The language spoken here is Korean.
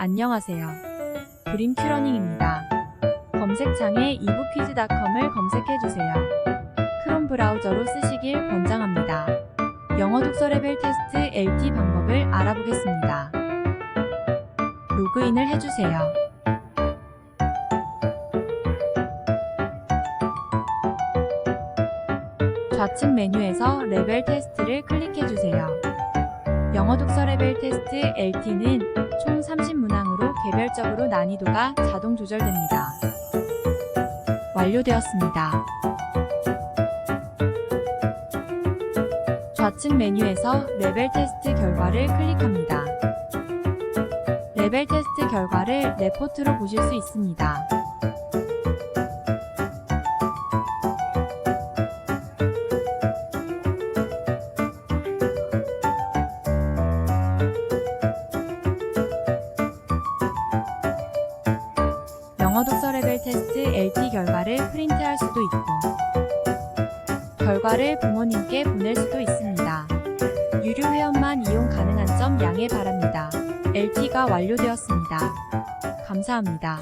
안녕하세요. 드림 큐러닝입니다. 검색창에 이북퀴즈닷컴을 검색해주세요. 크롬 브라우저로 쓰시길 권장합니다. 영어 독서 레벨 테스트 LT 방법을 알아보겠습니다. 로그인을 해주세요. 좌측 메뉴에서 레벨 테스트를 클릭해주세요. 영어 독서 레벨 테스트 LT는 총 30문항으로 개별적으로 난이도가 자동 조절됩니다. 완료되었습니다. 좌측 메뉴에서 레벨 테스트 결과를 클릭합니다. 레벨 테스트 결과를 레포트로 보실 수 있습니다. 영어 독서 레벨 테스트 LT 결과를 프린트할 수도 있고 결과를 부모님께 보낼 수도 있습니다. 유료 회원만 이용 가능한 점 양해 바랍니다. LT가 완료되었습니다. 감사합니다.